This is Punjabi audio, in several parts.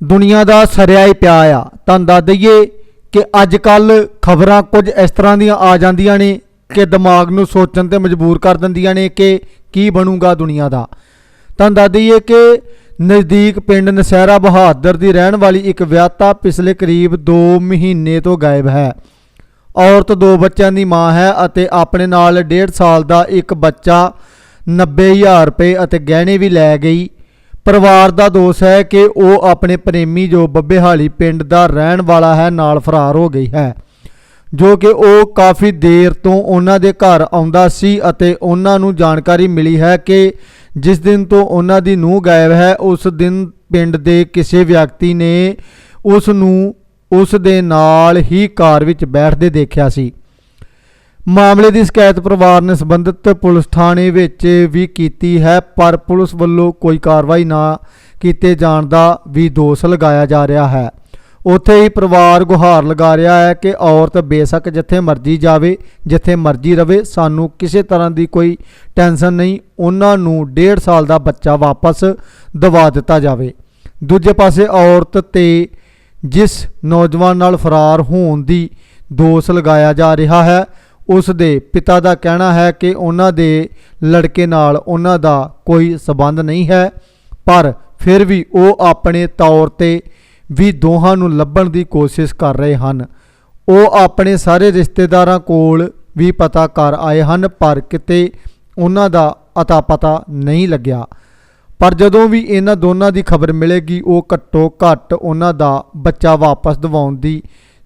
ਦੁਨੀਆ ਦਾ ਸਰਿਆ ਹੀ ਪਿਆ ਆ। ਤੁਹਾਨੂੰ ਦੱਸ ਦਈਏ ਕਿ ਅੱਜ ਕੱਲ ਖਬਰਾਂ ਕੁਝ ਇਸ ਤਰ੍ਹਾਂ ਦੀਆਂ ਆ ਜਾਂਦੀਆਂ ਨੇ ਕਿ ਦਿਮਾਗ ਨੂੰ ਸੋਚਣ ਤੇ ਮਜਬੂਰ ਕਰ ਦਿੰਦੀਆਂ ਨੇ ਕਿ ਕੀ ਬਣੂਗਾ ਦੁਨੀਆ ਦਾ। ਤੁਹਾਨੂੰ ਦੱਸ ਦਈਏ ਕਿ ਨਜ਼ਦੀਕ ਪਿੰਡ ਨਸਹਿਰਾ ਬਹਾਦਰ ਦੀ ਰਹਿਣ ਵਾਲੀ ਇੱਕ ਵਿਆਹਤਾ ਪਿਛਲੇ ਕਰੀਬ 2 ਮਹੀਨੇ ਤੋਂ ਗਾਇਬ ਹੈ। ਔਰਤ ਦੋ ਬੱਚਿਆਂ ਦੀ ਮਾਂ ਹੈ ਅਤੇ ਆਪਣੇ ਨਾਲ 1.5 ਸਾਲ ਦਾ ਇੱਕ ਬੱਚਾ 90000 ਰੁਪਏ ਅਤੇ ਗਹਿਣੇ ਵੀ ਲੈ ਗਈ। ਪਰਿਵਾਰ ਦਾ ਦੋਸ਼ ਹੈ ਕਿ ਉਹ ਆਪਣੇ ਪ੍ਰੇਮੀ ਜੋ ਬੱਬੇਹਾਲੀ ਪਿੰਡ ਦਾ ਰਹਿਣ ਵਾਲਾ ਹੈ ਨਾਲ ਫਰਾਰ ਹੋ ਗਈ ਹੈ, ਜੋ ਕਿ ਉਹ ਕਾਫੀ ਦੇਰ ਤੋਂ ਉਹਨਾਂ ਦੇ ਘਰ ਆਉਂਦਾ ਸੀ ਅਤੇ ਉਹਨਾਂ ਨੂੰ ਜਾਣਕਾਰੀ ਮਿਲੀ ਹੈ ਕਿ ਜਿਸ ਦਿਨ ਤੋਂ ਉਹਨਾਂ ਦੀ ਨੂੰਹ ਗਾਇਬ ਹੈ, ਉਸ ਦਿਨ ਪਿੰਡ ਦੇ ਕਿਸੇ ਵਿਅਕਤੀ ਨੇ ਉਸ ਨੂੰ ਉਸ ਦੇ ਨਾਲ ਹੀ ਕਾਰ ਵਿੱਚ ਬੈਠਦੇ ਦੇਖਿਆ ਸੀ। ਮਾਮਲੇ ਦੀ ਸ਼ਿਕਾਇਤ ਪਰਿਵਾਰ ਨੇ ਸੰਬੰਧਿਤ ਪੁਲਿਸ ਥਾਣੇ ਵਿੱਚ ਵੀ ਕੀਤੀ ਹੈ, ਪਰ ਪੁਲਿਸ ਵੱਲੋਂ ਕੋਈ ਕਾਰਵਾਈ ਨਾ ਕੀਤੇ ਜਾਣ ਦਾ ਵੀ ਦੋਸ਼ ਲਗਾਇਆ ਜਾ ਰਿਹਾ ਹੈ। ਉੱਥੇ ਹੀ ਪਰਿਵਾਰ ਗੁਹਾਰ ਲਗਾ ਰਿਹਾ ਹੈ ਕਿ ਔਰਤ ਬੇਸ਼ੱਕ ਜਿੱਥੇ ਮਰਜ਼ੀ ਜਾਵੇ, ਜਿੱਥੇ ਮਰਜ਼ੀ ਰਵੇ, ਸਾਨੂੰ ਕਿਸੇ ਤਰ੍ਹਾਂ ਦੀ ਕੋਈ ਟੈਨਸ਼ਨ ਨਹੀਂ, ਉਹਨਾਂ ਨੂੰ 1.5 ਸਾਲ ਦਾ ਬੱਚਾ ਵਾਪਸ ਦਵਾ ਦਿੱਤਾ ਜਾਵੇ। ਦੂਜੇ ਪਾਸੇ ਔਰਤ ਤੇ ਜਿਸ ਨੌਜਵਾਨ ਨਾਲ ਫਰਾਰ ਹੋਣ ਦੀ ਦੋਸ਼ ਲਗਾਇਆ ਜਾ ਰਿਹਾ ਹੈ ਉਸ ਦੇ ਪਿਤਾ ਦਾ ਕਹਿਣਾ ਹੈ ਕਿ ਉਹਨਾਂ ਦੇ ਲੜਕੇ ਨਾਲ ਉਹਨਾਂ ਦਾ ਕੋਈ ਸਬੰਧ ਨਹੀਂ ਹੈ, ਪਰ ਫਿਰ ਵੀ ਉਹ ਆਪਣੇ ਤੌਰ ਤੇ ਵੀ ਦੋਹਾਂ ਨੂੰ ਲੱਭਣ ਦੀ ਕੋਸ਼ਿਸ਼ ਕਰ ਰਹੇ ਹਨ। ਉਹ ਆਪਣੇ ਸਾਰੇ ਰਿਸ਼ਤੇਦਾਰਾਂ ਕੋਲ ਵੀ ਪਤਾ ਕਰ ਆਏ ਹਨ, ਪਰ ਕਿਤੇ ਉਹਨਾਂ ਦਾ ਅਤਾ ਪਤਾ ਨਹੀਂ ਲੱਗਿਆ। ਪਰ ਜਦੋਂ ਵੀ ਇਹਨਾਂ ਦੋਨਾਂ ਦੀ ਖਬਰ ਮਿਲੇਗੀ, ਉਹ ਘੱਟੋ ਘੱਟ ਉਹਨਾਂ ਦਾ ਬੱਚਾ ਵਾਪਸ ਦਿਵਾਉਣ ਦੀ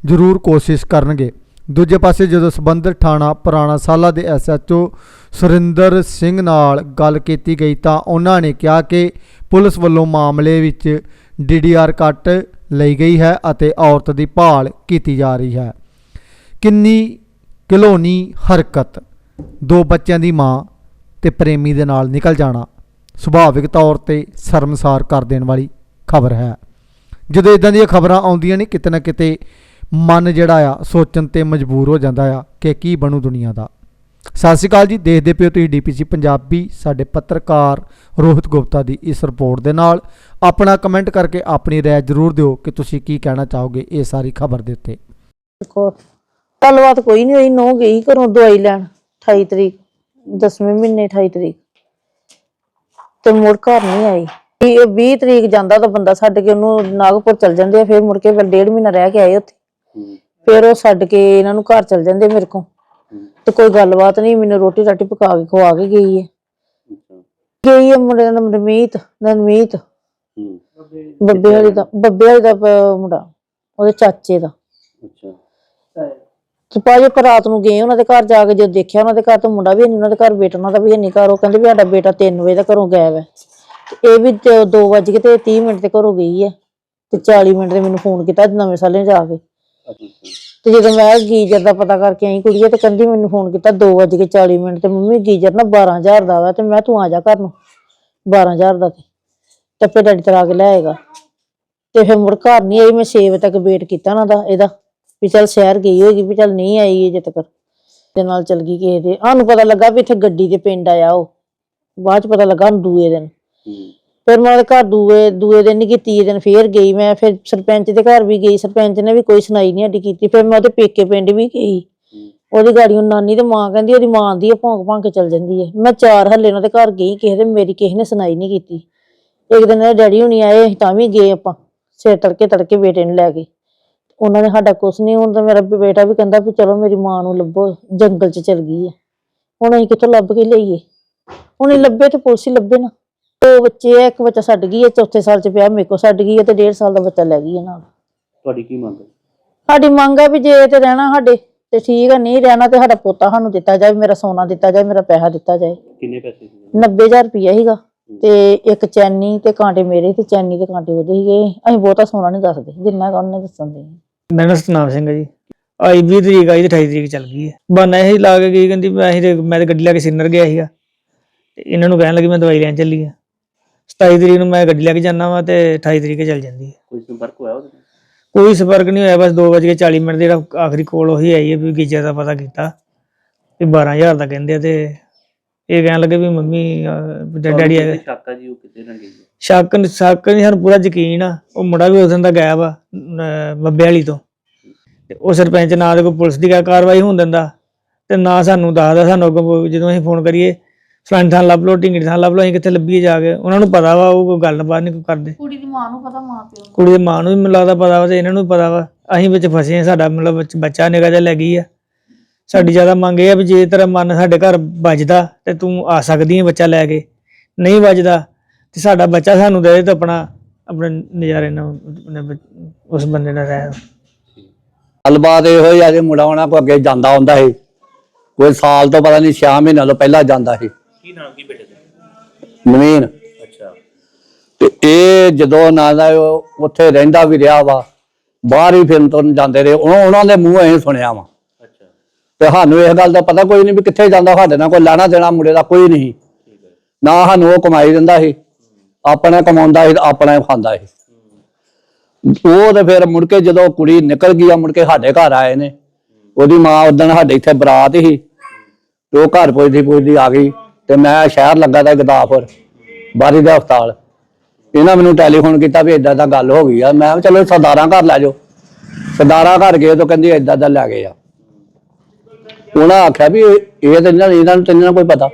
ਜ਼ਰੂਰ ਕੋਸ਼ਿਸ਼ ਕਰਨਗੇ। ਦੂਜੇ ਪਾਸੇ ਜਦੋਂ ਸਬੰਧਤ ਥਾਣਾ ਪੁਰਾਣਾ ਸਾਲਾ ਦੇ ਐਸਐਚਓ ਸੁਰਿੰਦਰ ਸਿੰਘ ਨਾਲ ਗੱਲ ਕੀਤੀ ਗਈ ਤਾਂ ਉਹਨਾਂ ਨੇ ਕਿਹਾ ਕਿ ਪੁਲਿਸ ਵੱਲੋਂ ਮਾਮਲੇ ਵਿੱਚ ਡੀਡੀਆਰ ਕੱਟ ਲਈ ਗਈ ਹੈ ਅਤੇ ਔਰਤ ਦੀ ਭਾਲ ਕੀਤੀ ਜਾ ਰਹੀ ਹੈ। ਕਿੰਨੀ ਕਿਲੋਨੀ ਹਰਕਤ, ਦੋ ਬੱਚਿਆਂ ਦੀ ਮਾਂ ਤੇ ਪ੍ਰੇਮੀ ਦੇ ਨਾਲ ਨਿਕਲ ਜਾਣਾ ਸੁਭਾਵਿਕ ਤੌਰ ਤੇ ਸ਼ਰਮਸਾਰ ਕਰ ਦੇਣ ਵਾਲੀ ਖਬਰ ਹੈ। ਜਦੋਂ ਇਦਾਂ ਦੀਆਂ ਖਬਰਾਂ ਆਉਂਦੀਆਂ ਨੇ, ਕਿਤੇ ਨਾ ਕਿਤੇ ਮਨ ਜਿਹੜਾ ਆ, ਸੋਚਣ ਤੇ ਮਜਬੂਰ ਹੋ ਜਾਂਦਾ ਆ ਕਿ ਕੀ ਬਣੂ ਦੁਨੀਆ ਦਾ। ਸਤਿ ਸ਼੍ਰੀ ਅਕਾਲ ਜੀ, ਦੇਖਦੇ ਪਿਓ ਤੁਸੀਂ ਡੀਪੀਸੀ ਪੰਜਾਬੀ, ਸਾਡੇ ਪੱਤਰਕਾਰ ਰੋਹਿਤ ਗੁਪਤਾ ਦੀ ਇਸ ਰਿਪੋਰਟ ਦੇ ਨਾਲ। ਆਪਣਾ ਕਮੈਂਟ ਕਰਕੇ ਆਪਣੀ ਰਾਏ ਜ਼ਰੂਰ ਦਿਓ ਕਿ ਤੁਸੀਂ ਕੀ ਕਹਿਣਾ ਚਾਹੋਗੇ ਇਹ ਸਾਰੀ ਖਬਰ ਦੇ ਉੱਤੇ। ਕੋ ਗੱਲਬਾਤ ਕੋਈ ਨਹੀਂ ਹੋਈ ਨੋ ਗਈ ਘਰੋਂ ਦਵਾਈ ਲੈਣ 28 ਤਰੀਕ 10ਵੇਂ ਮਹੀਨੇ 28 ਤਰੀਕ। ਤੇ ਮੁੜ ਘਰ ਨਹੀਂ ਆਈ। ਇਹ 20 ਤਰੀਕ ਜਾਂਦਾ ਤਾਂ ਬੰਦਾ ਛੱਡ ਕੇ ਉਹਨੂੰ ਨਾਗਪੁਰ ਚਲ ਜਾਂਦੇ ਆ, ਫਿਰ ਮੁੜ ਕੇ ਫਿਰ ਡੇਢ ਮਹੀਨਾ ਰਹਿ ਕੇ ਆਏ ਉੱਥੇ। ਫਿਰ ਉਹ ਛੱਡ ਕੇ ਇਹਨਾਂ ਨੂੰ ਘਰ ਚਲ ਜਾਂਦੇ ਮੇਰੇ ਕੋਲ। ਤੇ ਕੋਈ ਗੱਲਬਾਤ ਨਹੀਂ ਮੈਨੂੰ ਰੋਟੀ ਰਾਟੀ ਪਕਾ ਕੇ ਖਵਾ ਕੇ ਗਈ ਹੈ। ਗਈ ਹੈ ਮੁੰਡੇ ਦਾ ਨਾਮ ਰਮੀਤ ਨਨਮੀਤ। ਬੱਬੇ ਵਾਲੀ ਦਾ ਬੱਬੇ ਵਾਲੀ ਦਾ ਪ- ਮੁੰਡਾ ਉਹਦੇ ਚਾਚੇ ਦਾ। ਤੇ ਭਾਜੀ ਪਰ ਰਾਤ ਨੂੰ ਗਏ ਉਹਨਾਂ ਦੇ ਘਰ ਜਾ ਕੇ ਜਦ ਦੇਖਿਆ ਉਹਨਾਂ ਦੇ ਘਰ ਤਾਂ ਮੁੰਡਾ ਵੀ ਨਹੀਂ ਉਹਨਾਂ ਦੇ ਘਰ ਬੇਟਾ ਉਹਨਾਂ ਦਾ ਵੀ ਨਹੀਂ ਘਰ। ਉਹ ਕਹਿੰਦੇ ਵੀ ਸਾਡਾ ਬੇਟਾ 3 ਵਜੇ ਦਾ ਘਰੋਂ ਗਾਇਬ ਹੈ। ਤੇ ਇਹ ਵੀ 2 ਵਜੇ ਤੇ 30 ਮਿੰਟ ਤੇ ਘਰੋਂ ਗਈ ਹੈ। ਤੇ 40 ਮਿੰਟ ਤੇ ਮੈਨੂੰ ਫੋਨ ਕੀਤਾ ਨਵੇਂ ਸਾਲੇ ਜਾ ਕੇ। ਤੇ ਜਦੋਂ ਮੈਂ ਗੀਜਰ ਦਾ ਪਤਾ ਕਰਕੇ ਆਈ ਕੁੜੀਏ ਤੇ ਕਹਿੰਦੀ ਮੈਨੂੰ ਫੋਨ ਕੀਤਾ 2 ਵਜੇ ਕੇ 40 ਮਿੰਟ ਤੇ, ਮੰਮੀ ਗੀਜਰ ਨਾ 12000 ਦਾ ਵਾ ਤੇ ਮੈਂ ਤੂੰ ਆ ਜਾ ਘਰ ਨੂੰ 12000 ਦਾ ਤੇ। ਤੇ ਫਿਰ ਡੈਡੀ ਤਰਾ ਕੇ ਲੈ ਆਏਗਾ ਤੇ ਫਿਰ ਮੁੜ ਘਰ ਨਹੀਂ ਆਈ, ਮੈਂ 6 ਵਜੇ ਤੱਕ ਵੇਟ ਕੀਤਾ ਨਾ ਦਾ, ਇਹਦਾ। ਵੀ ਚੱਲ ਸ਼ਹਿਰ ਗਈ ਹੋਏਗੀ, ਵੀ ਚੱਲ ਨਹੀਂ ਆਈ ਅਜੇ ਤੱਕ। ਦੇ ਨਾਲ ਚਲ ਗਈ ਕਿਸੇ ਦੇ। ਸਾਨੂੰ ਪਤਾ ਲੱਗਾ ਵੀ ਇੱਥੇ ਗੱਡੀ ਦੇ ਪਿੰਡ ਆਇਆ ਉਹ। ਬਾਅਦ ਚ ਪਤਾ ਲੱਗਾ ਸਾਨੂੰ ਦੂਏ ਦਿਨ। ਫਿਰ ਮੈਂ ਉਹਦੇ ਘਰ ਦੂਏ ਦੂਏ ਦਿਨ ਨਹੀਂ ਗਈ ਤੀਏ ਦਿਨ ਫੇਰ ਗਈ ਮੈਂ, ਫਿਰ ਸਰਪੰਚ ਦੇ ਘਰ ਵੀ ਗਈ, ਸਰਪੰਚ ਨੇ ਵੀ ਕੋਈ ਸੁਣਾਈ ਨਹੀਂ ਸਾਡੀ ਕੀਤੀ, ਫਿਰ ਮੈਂ ਉਹਦੇ ਪੇਕੇ ਪਿੰਡ ਵੀ ਗਈ। ਉਹਦੀ ਗਾੜੀ ਉਹ ਨਾਨੀ ਤੇ ਮਾਂ ਕਹਿੰਦੀ, ਉਹਦੀ ਮਾਂ ਆਂਦੀ ਆ ਭੌਂਕ ਭੌਂਕ ਚਲ ਜਾਂਦੀ ਹੈ। ਮੈਂ ਚਾਰ ਹੱਲੇ ਉਹਨਾਂ ਦੇ ਘਰ ਗਈ, ਕਿਸੇ ਦੇ ਮੇਰੀ ਕਿਸੇ ਨੇ ਸੁਣਾਈ ਨਹੀਂ ਕੀਤੀ। ਇੱਕ ਦਿਨ ਉਹਦੇ ਡੈਡੀ ਹੁਣੀ ਆਏ ਅਸੀਂ ਤਾਂ ਵੀ ਗਏ ਆਪਾਂ, ਸਿਰ ਤੜਕੇ ਤੜਕੇ ਬੇਟੇ ਨੂੰ ਲੈ ਗਏ। ਉਹਨਾਂ ਨੇ ਸਾਡਾ ਕੁਛ ਨਹੀਂ ਹੁਣ ਤਾਂ ਮੇਰਾ ਬੇਟਾ ਵੀ ਕਹਿੰਦਾ ਵੀ ਚਲੋ ਮੇਰੀ ਮਾਂ ਨੂੰ ਲੱਭੋ, ਜੰਗਲ 'ਚ ਚਲ ਗਈ ਹੈ। ਹੁਣ ਅਸੀਂ ਕਿੱਥੋਂ ਲੱਭ ਕੇ ਲਈਏ? ਹੁਣ ਇਹ ਲੱਭੇ ਤੇ ਪੁਲਿਸ ਹੀ ਲੱਭੇ ਨਾ। ਦੋ ਬੱਚੇ ਆ ਇੱਕ ਬੱਚਾ ਛੱਡ ਗਈ ਹੈ ਚੌਥੇ ਸਾਲ 'ਚ ਪਿਆ ਮੇਰੇ ਕੋਲ ਛੱਡ ਗਈ ਹੈ ਤੇ ਡੇਢ ਸਾਲ ਦਾ ਬੱਚਾ ਲੈ ਗਈ ਹੈ ਨਾਲ। ਤੁਹਾਡੀ ਕੀ ਮੰਗ ਹੈ? ਸਾਡੀ ਮੰਗ ਆ ਵੀ ਜੇ ਤੇ ਰਹਿਣਾ ਸਾਡੇ ਤੇ ਠੀਕ ਆ ਨਹੀਂ ਰਹਿਣਾ ਤੇ ਸਾਡਾ ਪੋਤਾ ਸਾਨੂੰ ਦਿੱਤਾ ਜਾਏ ਮੇਰਾ ਸੋਨਾ ਦਿੱਤਾ ਜਾਏ ਮੇਰਾ ਪੈਸਾ ਦਿੱਤਾ ਜਾਏ ਕਿੰਨੇ ਪੈਸੇ ਸੀ? 90000 ਰੁਪਇਆ ਸੀਗਾ ਤੇ ਇੱਕ ਚੈਨੀ ਤੇ ਕਾਂਟੇ ਮੇਰੇ ਤੇ ਚੈਨੀ ਤੇ ਕਾਂਟੇ ਉਹਦੇ ਸੀਗੇ। ਅਸੀਂ ਬਹੁਤਾ ਸੋਨਾ ਨਹੀਂ ਦੱਸਦੇ ਜਿੰਨਾ ਕੁ ਉਹਨੇ ਦੱਸਣ ਦੇ। ਮੇਰਾ ਨਾਮ ਸਤਨਾਮ ਸਿੰਘ ਹੈ ਜੀ। ਆਈ 20 ਤਰੀਕ ਆਈ ਤੇ 28 ਤਰੀਕ ਚੱਲ ਗਈ ਹੈ। ਬਹਾਨਾ ਇਹ ਲਾ ਕੇ ਗਈ ਕਹਿੰਦੀ ਮੈਂ ਅਸੀਂ ਤੇ ਮੈਂ ਤੇ ਗੱਡੀ ਲੈ ਕੇ ਸਿੰਨਰ ਗਿਆ ਸੀਗਾ। ਤੇ ਇਹਨਾਂ ਨੂੰ ਕਹਿਣ ਲੱਗੀ ਮੈਂ ਦਵਾਈ ਲੈਣ ਚੱਲੀ ਆ। 27 ਤਰੀਕ ਨੂੰ ਮੈਂ ਗੱਡੀ ਲੈ ਕੇ ਜਾਣਾ ਵਾ ਤੇ 28 ਤਰੀਕ ਚੱਲ ਜਾਂਦੀ ਹੈ। ਕੋਈ ਸੰਪਰਕ ਹੋਇਆ ਉਹਦੇ ਨਾਲ? ਕੋਈ ਸੰਪਰਕ ਨਹੀਂ ਹੋਇਆ ਬਸ 2:40 ਮਿੰਟ ਦੇ ਜਿਹੜਾ ਆਖਰੀ ਕੋਲ ਉਹੀ ਆਈ ਹੈ ਵੀ ਗੀਜਰ ਦਾ ਪਤਾ ਕੀਤਾ ਤੇ 12000 ਦਾ ਕਹਿੰਦੇ ਆ ਤੇ ਇਹ ਕਹਿਣ ਲੱਗੇ ਵੀ ਮੰਮੀ ਅਹ, ਡੈਡੀ ਤੁਹਾਨੂੰ ਕਿਹਦੇ ਸ਼ੱਕ ਆ ਜੀ ਉਹ ਕਿਤੇ ਨਾ ਗਈ ਹੈ ਸ਼ੱਕ ਨੀ- ਸ਼ੱਕ ਨਹੀਂ ਸਾਨੂੰ ਪੂਰਾ ਯਕੀਨ ਆ। ਉਹ ਮੁੰਡਾ ਵੀ ਉਸ ਦਿਨ ਦਾ ਗਾਇਬ ਆ ਅਹ ਬੱਬੇ ਵਾਲੀ ਤੋਂ। ਤੇ ਉਹ ਸਰਪੰਚ ਨਾ ਦੇ ਕੋਈ ਪੁਲਿਸ ਦੀ ਕਾ- ਕਾਰਵਾਈ ਹੋਣ ਦਿੰਦਾ ਤੇ ਨਾ ਸਾਨੂੰ ਦੱਸਦਾ ਸਾਨੂੰ ਅੱਗੋਂ ਜਦੋਂ ਅਸੀਂ ਫੋਨ ਕਰੀਏ ਫਲਾਣੀ ਥਾਂ ਲੱਭ ਲਓ ਢਿੰਗੜੀ ਥਾਂ ਲੱਭ ਲਓ ਅਸੀਂ ਕਿੱਥੇ ਲੱਭੀਏ ਜਾ ਕੇ। ਉਹਨਾਂ ਨੂੰ ਪਤਾ ਵਾ ਉਹ ਕੋਈ ਗੱਲਬਾਤ ਨਹੀਂ ਕੋਈ ਕਰਦੇ। ਕੁੜੀ ਦੀ ਮਾਂ ਨੂੰ ਪਤਾ ਮਾਂ ਪਿਓ ਕੁੜੀ ਦੀ ਮਾਂ ਨੂੰ ਵੀ ਮੈਨੂੰ ਲੱਗਦਾ ਪਤਾ ਵਾ ਤੇ ਇਹਨਾਂ ਨੂੰ ਵੀ ਪਤਾ ਵਾ। ਅਸੀਂ ਵਿੱਚ ਫਸੇ ਆ ਸਾਡਾ ਮਤਲਬ ਵਿੱਚ ਬੱਚਾ ਨਿਕਾ ਜਿਹਾ ਲੈ ਗਈ ਆ। ਸਾਡੀ ਜ਼ਿਆਦਾ ਮੰਗ ਇਹ ਆ ਵੀ ਜੇ ਤੇਰਾ ਮਨ ਸਾਡੇ ਘਰ ਵੱਜਦਾ ਤੇ ਤੂੰ ਆ ਸਕਦੀ ਹੈ ਬੱਚਾ ਲੈ ਕੇ। ਨਹੀਂ ਵੱਜਦਾ ਤੇ ਸਾਡਾ ਬੱਚਾ ਸਾਨੂੰ ਦੇ ਦੇ ਤੇ ਆਪਣਾ ਆਪਣੇ ਨਜ਼ਾਰੇ ਨਾਲ ਆਪਣੇ ਬੱਚ- ਉਸ ਬੰਦੇ ਨਾਲ ਰਹਿ ਗੱਲਬਾਤ ਇਹੋ ਹੀ ਆ ਜੇ ਮੁੰਡਾ ਉਹਨਾਂ ਕੋ ਅੱਗੇ ਜਾਂਦਾ ਹੁੰਦਾ ਸੀ। ਕੋਈ ਸਾਲ ਤੋਂ ਪਤਾ ਨਹੀਂ 6 ਮਹੀਨਿਆਂ ਤੋਂ ਪਹਿਲਾਂ ਜਾਂਦਾ ਸੀ। ਕੀ ਨਾਮ ਕੀ ਬੇਟੇ ਦਾ? ਨਵੀਨ। ਅੱਛਾ। ਤੇ ਇਹ ਜਦੋਂ ਨਾ ਦਾ ਉੱਥੇ ਰਹਿੰਦਾ ਵੀ ਰਿਹਾ ਵਾ ਬਾਹਰ ਹੀ ਫਿਰਨ ਤੋਂ ਜਾਂਦੇ ਰਹੇ ਉਹ- ਉਹਨਾਂ ਦੇ ਮੂੰਹ ਐਂ ਸੁਣਿਆ ਵਾ। ਅੱਛਾ। ਤੇ ਸਾਨੂੰ ਇਸ ਗੱਲ ਦਾ ਪਤਾ ਕੋਈ ਨਹੀਂ ਵੀ ਕਿੱਥੇ ਜਾਂਦਾ ਸਾਡੇ ਨਾਲ ਕੋਈ ਲੈਣਾ ਦੇਣਾ ਮੁੰਡੇ ਦਾ ਕੋਈ ਨਹੀਂ। ਨਾ ਸਾਨੂੰ ਉਹ ਕਮਾਈ ਦਿੰਦਾ ਸੀ ਆਪਣਾ ਕਮਾਉਂਦਾ ਸੀ ਆਪਣਾ ਖਾਂਦਾ ਸੀ। ਉਹ ਤੇ ਫਿਰ ਮੁੜ ਕੇ ਜਦੋਂ ਕੁੜੀ ਨਿਕਲ ਗਈ ਆ ਮੁੜ ਕੇ ਸਾਡੇ ਘਰ ਆਏ ਨੇ। ਉਹਦੀ ਮਾਂ ਉਦੋਂ ਸਾਡੇ ਇੱਥੇ ਬਰਾਤ ਸੀ। ਤੇ ਉਹ ਘਰ ਪੁੱਜਦੀ ਪੁੱਜਦੀ ਆ ਗਈ। ਤੇ ਮੈਂ ਸ਼ਹਿਰ ਲੱਗਾ ਦਾ ਗਦਾਫਰ ਬਾਰੀ ਦਾ ਹਸਪਤਾਲ। ਇਹਨਾਂ ਮੈਨੂੰ ਟੈਲੀਫੋਨ ਕੀਤਾ ਵੀ ਇਦਾਂ ਦਾ ਗੱਲ ਹੋ ਗਈ ਆ। ਮੈਂ ਕਿਹਾ ਚਲੋ ਸਰਦਾਰਾਂ ਘਰ ਲੈ ਜਾਓ। ਸਰਦਾਰਾਂ ਘਰ ਗਏ ਤਾਂ ਕਹਿੰਦੀ ਇਦਾਂ ਦਾ ਲੈ ਗਏ ਆ। ਉਹਨਾਂ ਆਖਿਆ ਵੀ ਇਹ ਇਹ ਤਾਂ ਇਹਨਾਂ ਇਹਨਾਂ ਨੂੰ ਤਾਂ ਇਹਨਾਂ ਨੂੰ ਕੋਈ ਪਤਾ।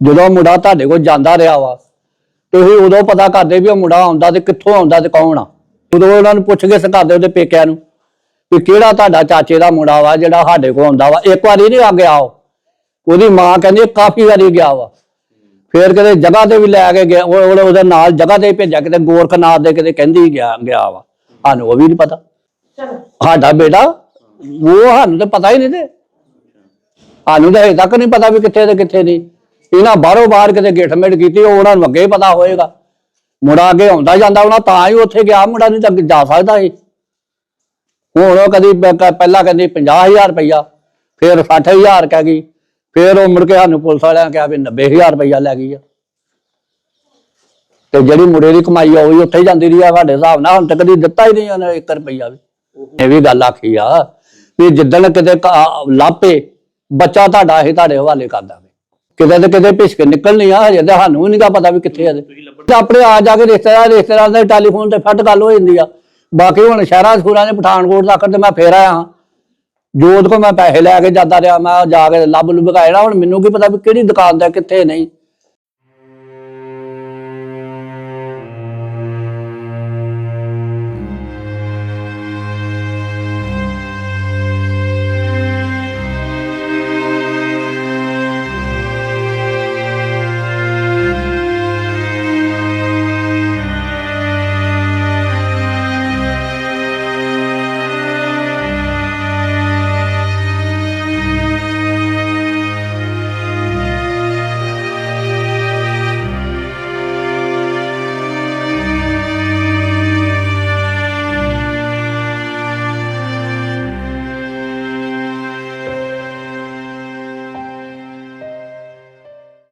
ਜਦੋਂ ਮੁੰਡਾ ਤੁਹਾਡੇ ਕੋਲ ਜਾਂਦਾ ਰਿਹਾ ਵਾ ਤੁਸੀਂ ਉਦੋਂ ਪਤਾ ਕਰਦੇ ਵੀ ਉਹ ਮੁੰਡਾ ਆਉਂਦਾ ਤੇ ਕਿੱਥੋਂ ਆਉਂਦਾ ਤੇ ਕੌਣ ਆ। ਉਦੋਂ ਉਹਨਾਂ ਨੂੰ ਪੁੱਛ ਕੇ ਕਰਦੇ ਉਹਦੇ ਪੇਕਿਆਂ ਨੂੰ ਵੀ ਕਿਹੜਾ ਤੁਹਾਡਾ ਚਾਚੇ ਦਾ ਮੁੰਡਾ ਵਾ ਜਿਹੜਾ ਸਾਡੇ ਕੋਲ ਆਉਂਦਾ ਵਾ। ਇੱਕ ਵਾਰੀ ਨਹੀਂ ਆ ਗਿਆ ਉਹ ਉਹਦੀ ਮਾਂ ਕਹਿੰਦੀ ਕਾਫੀ ਵਾਰੀ ਗਿਆ ਵਾ। ਫੇਰ ਕਿਤੇ ਜਗ੍ਹਾ ਤੇ ਵੀ ਲੈ ਕੇ ਗਿਆ ਉਹ ਉਹ- ਉਹਦੇ ਨਾਲ ਜਗ੍ਹਾ ਤੇ ਭੇਜਿਆ ਕਿਤੇ ਗੋਰਖਨਾਥ ਦੇ ਕਿਤੇ ਕਹਿੰਦੀ ਗਿਆ ਗਿਆ ਵਾ। ਸਾਨੂੰ ਉਹ ਵੀ ਨਹੀਂ ਪਤਾ। ਸਾਡਾ ਬੇਟਾ ਉਹ ਸਾਨੂੰ ਤਾਂ ਪਤਾ ਹੀ ਨਹੀਂ ਤੇ। ਸਾਨੂੰ ਤਾਂ ਹਜੇ ਤੱਕ ਨਹੀਂ ਪਤਾ ਵੀ ਕਿੱਥੇ ਤੇ ਕਿੱਥੇ ਨਹੀਂ। ਇਹਨਾਂ ਬਾਹਰੋਂ ਬਾਹਰ ਕਿਤੇ ਗਿੱਠ-ਮਿੱਠ ਕੀਤੀ ਉਹ ਉਹਨਾਂ ਨੂੰ ਅੱਗੇ ਪਤਾ ਹੋਏਗਾ। ਮੁੰਡਾ ਅੱਗੇ ਆਉਂਦਾ ਜਾਂਦਾ ਉਹਨਾਂ ਤਾਂ ਹੀ ਉੱਥੇ ਗਿਆ ਮੁੰਡਾ ਨਹੀਂ ਤਾਂ ਜਾ ਸਕਦਾ ਸੀ। ਹੁਣ ਉਹ ਕਦੀ ਪਹਿਲਾਂ ਕਹਿੰਦੀ 50000 ਰੁਪਈਆ ਫਿਰ 60000 ਕਹਿ ਗਈ। ਫਿਰ ਉਹ ਮੁੜ ਕੇ ਸਾਨੂੰ ਪੁਲਿਸ ਵਾਲਿਆਂ ਕਿਹਾ ਵੀ 90000 ਰੁਪਈਆ ਲੈ ਗਈ ਆ। ਤੇ ਜਿਹੜੀ ਮੁੰਡੇ ਦੀ ਕਮਾਈ ਆ, ਉਹ ਵੀ ਉੱਥੇ ਹੀ ਜਾਂਦੀ ਰਹੀ ਆ, ਸਾਡੇ ਹਿਸਾਬ ਨਾਲ ਹੁਣ ਤੱਕ ਕਦੀ ਦਿੱਤਾ ਹੀ ਨਹੀਂ ਉਹਨੇ 1 ਰੁਪਈਆ ਵੀ। ਇਹ ਵੀ ਗੱਲ ਆਖੀ ਆ ਵੀ ਜਿੱਦਣ ਕਿਤੇ ਕ- ਲਾਪੇ, ਬੱਚਾ ਤੁਹਾਡਾ ਇਹ ਤੁਹਾਡੇ ਹਵਾਲੇ ਕਰ ਦਾਂਗੇ। ਕਿਤੇ ਤੇ ਕਿਤੇ ਭਿਸਕ ਨਿਕਲਣੀ ਆ, ਹਜੇ ਤਾਂ ਸਾਨੂੰ ਵੀ ਨਹੀਂ ਗਾ ਪਤਾ ਵੀ ਕਿੱਥੇ ਆ ਆਪਣੇ ਆ ਜਾ ਕੇ ਰਿਸ਼ਤੇਦਾਰ ਰਿਸ਼ਤੇਦਾਰ ਦੇ ਟੈਲੀਫੋਨ ਤੇ ਫੱਟ ਗੱਲ ਹੋ ਜਾਂਦੀ ਆ। ਬਾਕੀ ਹੁਣ ਸ਼ਹਿਰਾਂ ਸਕੂਲਾਂ ਦੇ ਪਠਾਨਕੋਟ ਤੱਕ ਤੇ ਮੈਂ ਫੇਰ ਆਇਆ ਹਾਂ। ਜੋ ਜੋਤ ਕੋ ਮੈਂ ਪੈਸੇ ਲੈ ਕੇ ਜਾਂਦਾ ਰਿਹਾ, ਮੈਂ ਜਾ ਕੇ ਲੱਭ ਲੁੱਭ ਕੇ ਆਇਆ ਹੁਣ ਮੈਨੂੰ ਕੀ ਪਤਾ ਵੀ ਕਿਹੜੀ ਦੁਕਾਨ ਤੇ ਕਿੱਥੇ ਨਹੀਂ।